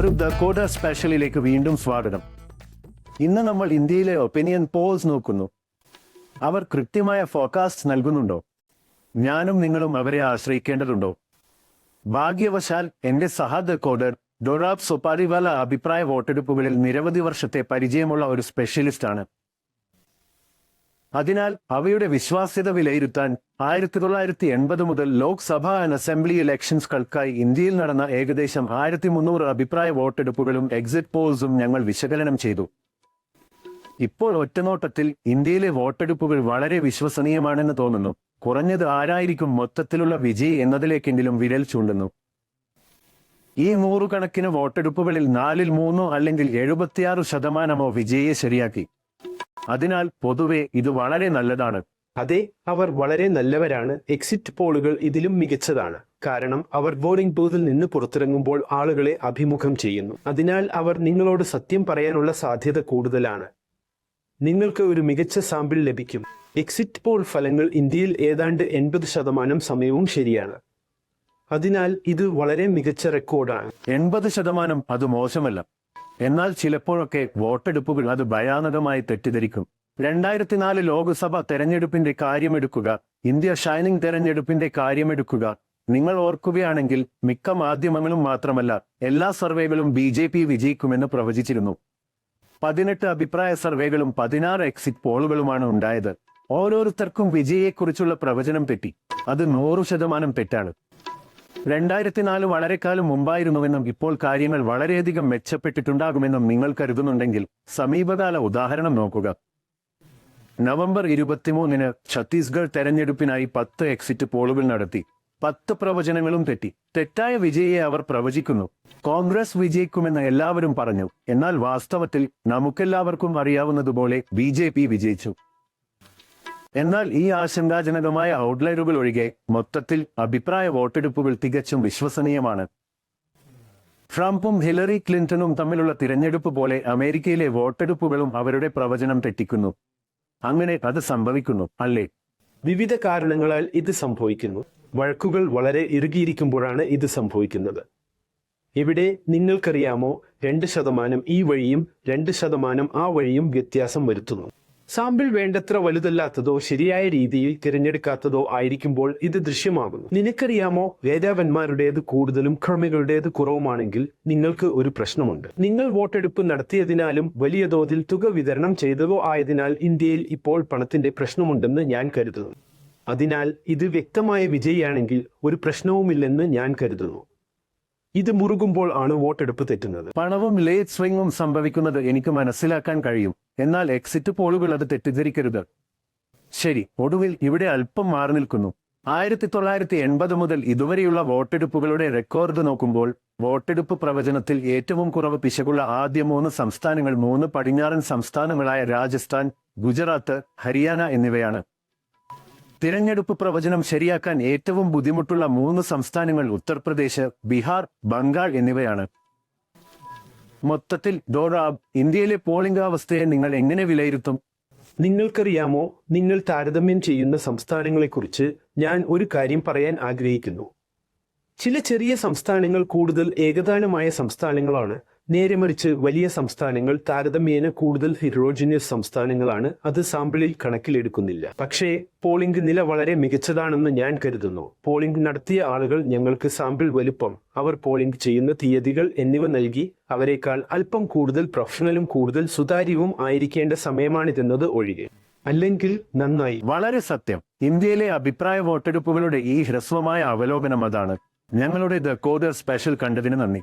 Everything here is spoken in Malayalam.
ഒരു ദക്കോട്ട സ്പെഷ്യലിലേക്ക് വീണ്ടും സ്വാഗതം. ഇന്ന് നമ്മൾ ഇന്ത്യയിലെ ഒപ്പീനിയൻ പോൾസ് നോക്കുന്നു. അവർ കൃത്യമായ ഫോക്കാസ്റ്റ് നൽകുന്നുണ്ടോ? ഞാനും നിങ്ങളും അവരെ ആശ്രയിക്കേണ്ടതുണ്ടോ? ഭാഗ്യവശാൽ എന്റെ സഹ ദക്കോഡർ കോഡർ ഡൊറാബ് സൊപ്പാരിവാല അഭിപ്രായ വോട്ടെടുപ്പുകളിൽ നിരവധി വർഷത്തെ പരിചയമുള്ള ഒരു സ്പെഷ്യലിസ്റ്റാണ്. അതിനാൽ അവയുടെ വിശ്വാസ്യത വിലയിരുത്താൻ ആയിരത്തി തൊള്ളായിരത്തി എൺപത് മുതൽ ലോക്സഭ ആൻഡ് അസംബ്ലി ഇലക്ഷൻസ്കൾക്കായി ഇന്ത്യയിൽ നടന്ന ഏകദേശം ആയിരത്തി മുന്നൂറ് അഭിപ്രായ വോട്ടെടുപ്പുകളും എക്സിറ്റ് പോൾസും ഞങ്ങൾ വിശകലനം ചെയ്തു. ഇപ്പോൾ ഒറ്റനോട്ടത്തിൽ ഇന്ത്യയിലെ വോട്ടെടുപ്പുകൾ വളരെ വിശ്വസനീയമാണെന്ന് തോന്നുന്നു. കുറഞ്ഞത് ആരായിരിക്കും മൊത്തത്തിലുള്ള വിജയ് എന്നതിലേക്കെങ്കിലും വിരൽ ചൂണ്ടുന്നു. ഈ നൂറുകണക്കിന് വോട്ടെടുപ്പുകളിൽ നാലിൽ മൂന്നോ അല്ലെങ്കിൽ എഴുപത്തിയാറ് ശതമാനമോ വിജയിയെ ശരിയാക്കി. അതിനാൽ പൊതുവെ ഇത് വളരെ നല്ലതാണ്. അതെ അവർ വളരെ നല്ലവരാണ്. എക്സിറ്റ് പോളുകൾ ഇതിലും മികച്ചതാണ്. കാരണം അവർ വോട്ടിംഗ് ബൂത്തിൽ നിന്ന് പുറത്തിറങ്ങുമ്പോൾ ആളുകളെ അഭിമുഖം ചെയ്യുന്നു. അതിനാൽ അവർ നിങ്ങളോട് സത്യം പറയാനുള്ള സാധ്യത കൂടുതലാണ്. നിങ്ങൾക്ക് ഒരു മികച്ച സാമ്പിൾ ലഭിക്കും. എക്സിറ്റ് പോൾ ഫലങ്ങൾ ഇന്ത്യയിൽ ഏതാണ്ട് എൺപത് ശതമാനം സമയവും ശരിയാണ്. അതിനാൽ ഇത് വളരെ മികച്ച റെക്കോർഡാണ് എൺപത് ശതമാനം അത് മോശമല്ല. എന്നാൽ ചിലപ്പോഴൊക്കെ വോട്ടെടുപ്പുകൾ അത് ഭയാനകമായി തെറ്റിദ്ധരിക്കും. രണ്ടായിരത്തി നാല് ലോക്സഭ തെരഞ്ഞെടുപ്പിന്റെ കാര്യമെടുക്കുക ഇന്ത്യ ഷൈനിങ് തെരഞ്ഞെടുപ്പിന്റെ കാര്യമെടുക്കുക. നിങ്ങൾ ഓർക്കുകയാണെങ്കിൽ മിക്ക മാധ്യമങ്ങളും മാത്രമല്ല എല്ലാ സർവേകളും ബി ജെ പി വിജയിക്കുമെന്ന് പ്രവചിച്ചിരുന്നു. പതിനെട്ട് അഭിപ്രായ സർവേകളും പതിനാറ് എക്സിറ്റ് പോളുകളുമാണ് ഉണ്ടായത്. ഓരോരുത്തർക്കും വിജയെക്കുറിച്ചുള്ള പ്രവചനം തെറ്റി. അത് നൂറു ശതമാനം തെറ്റാണ്. രണ്ടായിരത്തി നാല് വളരെ കാലം മുമ്പായിരുന്നുവെന്നും ഇപ്പോൾ കാര്യങ്ങൾ വളരെയധികം മെച്ചപ്പെട്ടിട്ടുണ്ടാകുമെന്നും നിങ്ങൾ കരുതുന്നുണ്ടെങ്കിൽ സമീപകാല ഉദാഹരണം നോക്കുക. നവംബർ ഇരുപത്തിമൂന്നിന് ഛത്തീസ്ഗഡ് തെരഞ്ഞെടുപ്പിനായി പത്ത് എക്സിറ്റ് പോളുകൾ നടത്തി. പത്ത് പ്രവചനങ്ങളും തെറ്റി. തെറ്റായ വിജയെ അവർ പ്രവചിക്കുന്നു. കോൺഗ്രസ് വിജയിക്കുമെന്ന് എല്ലാവരും പറഞ്ഞു. എന്നാൽ വാസ്തവത്തിൽ നമുക്കെല്ലാവർക്കും അറിയാവുന്നതുപോലെ ബി ജെ പി വിജയിച്ചു. എന്നാൽ ഈ ആശങ്കാജനകമായ ഔട്ട്ലൈനുകൾ ഒഴികെ മൊത്തത്തിൽ അഭിപ്രായ വോട്ടെടുപ്പുകൾ തികച്ചും വിശ്വസനീയമാണ്. ട്രംപും ഹിലറി ക്ലിന്റണും തമ്മിലുള്ള തിരഞ്ഞെടുപ്പ് പോലെ അമേരിക്കയിലെ വോട്ടെടുപ്പുകളും അവരുടെ പ്രവചനം തെറ്റിക്കുന്നു. അങ്ങനെ അത് സംഭവിക്കുന്നു അല്ലേ? വിവിധ കാരണങ്ങളാൽ ഇത് സംഭവിക്കുന്നു. വഴക്കുകൾ വളരെ ഇറുകിയിരിക്കുമ്പോഴാണ് ഇത് സംഭവിക്കുന്നത്. ഇവിടെ നിങ്ങൾക്കറിയാമോ രണ്ട് ശതമാനം ഈ വഴിയും രണ്ട് ശതമാനം ആ വഴിയും വ്യത്യാസം വരുത്തുന്നു. സാമ്പിൾ വേണ്ടത്ര വലുതല്ലാത്തതോ ശരിയായ രീതിയിൽ തിരഞ്ഞെടുക്കാത്തതോ ആയിരിക്കുമ്പോൾ ഇത് ദൃശ്യമാകുന്നു. നിനക്കറിയാമോ വേദാവന്മാരുടേത് കൂടുതലും ക്രമികളുടേത് കുറവുമാണെങ്കിൽ നിങ്ങൾക്ക് ഒരു പ്രശ്നമുണ്ട്. നിങ്ങൾ വോട്ടെടുപ്പ് നടത്തിയതിനാലും വലിയ തോതിൽ തുക വിതരണം ചെയ്തതോ ആയതിനാൽ ഇന്ത്യയിൽ ഇപ്പോൾ പണത്തിന്റെ പ്രശ്നമുണ്ടെന്ന് ഞാൻ കരുതുന്നു. അതിനാൽ ഇത് വ്യക്തമായ വിജയിയാണെങ്കിൽ ഒരു പ്രശ്നവുമില്ലെന്ന് ഞാൻ കരുതുന്നു. ഇത് മുറുകുമ്പോൾ ആണ് വോട്ടെടുപ്പ് തെറ്റുന്നത്. പണവും ലേറ്റ് സ്വിംഗും സംഭവിക്കുന്നത് എനിക്ക് മനസ്സിലാക്കാൻ കഴിയും. എന്നാൽ എക്സിറ്റ് പോളുകൾ അത് തെറ്റിദ്ധരിക്കരുത്. ശരി ഒടുവിൽ ഇവിടെ അല്പം മാറി നിൽക്കുന്നു. ആയിരത്തി തൊള്ളായിരത്തി എൺപത് മുതൽ ഇതുവരെയുള്ള വോട്ടെടുപ്പുകളുടെ റെക്കോർഡ് നോക്കുമ്പോൾ വോട്ടെടുപ്പ് പ്രവചനത്തിൽ ഏറ്റവും കുറവ് പിശകുള്ള ആദ്യ മൂന്ന് സംസ്ഥാനങ്ങൾ മൂന്ന് പടിഞ്ഞാറൻ സംസ്ഥാനങ്ങളായ രാജസ്ഥാൻ ഗുജറാത്ത് ഹരിയാന എന്നിവയാണ്. തിരഞ്ഞെടുപ്പ് പ്രവചനം ശരിയാക്കാൻ ഏറ്റവും ബുദ്ധിമുട്ടുള്ള മൂന്ന് സംസ്ഥാനങ്ങൾ ഉത്തർപ്രദേശ് ബീഹാർ ബംഗാൾ എന്നിവയാണ്. മൊത്തത്തിൽ ഡോറാബ് ഇന്ത്യയിലെ പോളിംഗ് അവസ്ഥയെ നിങ്ങൾ എങ്ങനെ വിലയിരുത്തും? നിങ്ങൾക്കറിയാമോ നിങ്ങൾ താരതമ്യം ചെയ്യുന്ന സംസ്ഥാനങ്ങളെക്കുറിച്ച് ഞാൻ ഒരു കാര്യം പറയാൻ ആഗ്രഹിക്കുന്നു. ചില ചെറിയ സംസ്ഥാനങ്ങൾ കൂടുതൽ ഏകദാനമായ സംസ്ഥാനങ്ങളാണ്. നേരെ മറിച്ച് വലിയ സംസ്ഥാനങ്ങൾ താരതമ്യേന കൂടുതൽ ഹിറോജിനിയസ് സംസ്ഥാനങ്ങളാണ് അത് സാമ്പിളിൽ കണക്കിലെടുക്കുന്നില്ല. പക്ഷേ പോളിംഗ് നില വളരെ മികച്ചതാണെന്ന് ഞാൻ കരുതുന്നു. പോളിംഗ് നടത്തിയ ആളുകൾ ഞങ്ങൾക്ക് സാമ്പിൾ വലുപ്പം അവർ പോളിംഗ് ചെയ്യുന്ന തീയതികൾ എന്നിവ നൽകി അവരെക്കാൾ അല്പം കൂടുതൽ പ്രൊഫഷണലും കൂടുതൽ സുതാര്യവും ആയിരിക്കേണ്ട സമയമാണിതെന്നത് ഒഴികെ. അല്ലെങ്കിൽ നന്നായി. വളരെ സത്യം. ഇന്ത്യയിലെ അഭിപ്രായ വോട്ടെടുപ്പുകളുടെ ഈ ഹ്രസ്വമായ അവലോകനം അതാണ്. ഞങ്ങളുടെ ദ കോദർ സ്പെഷ്യൽ കണ്ടതിന് നന്ദി.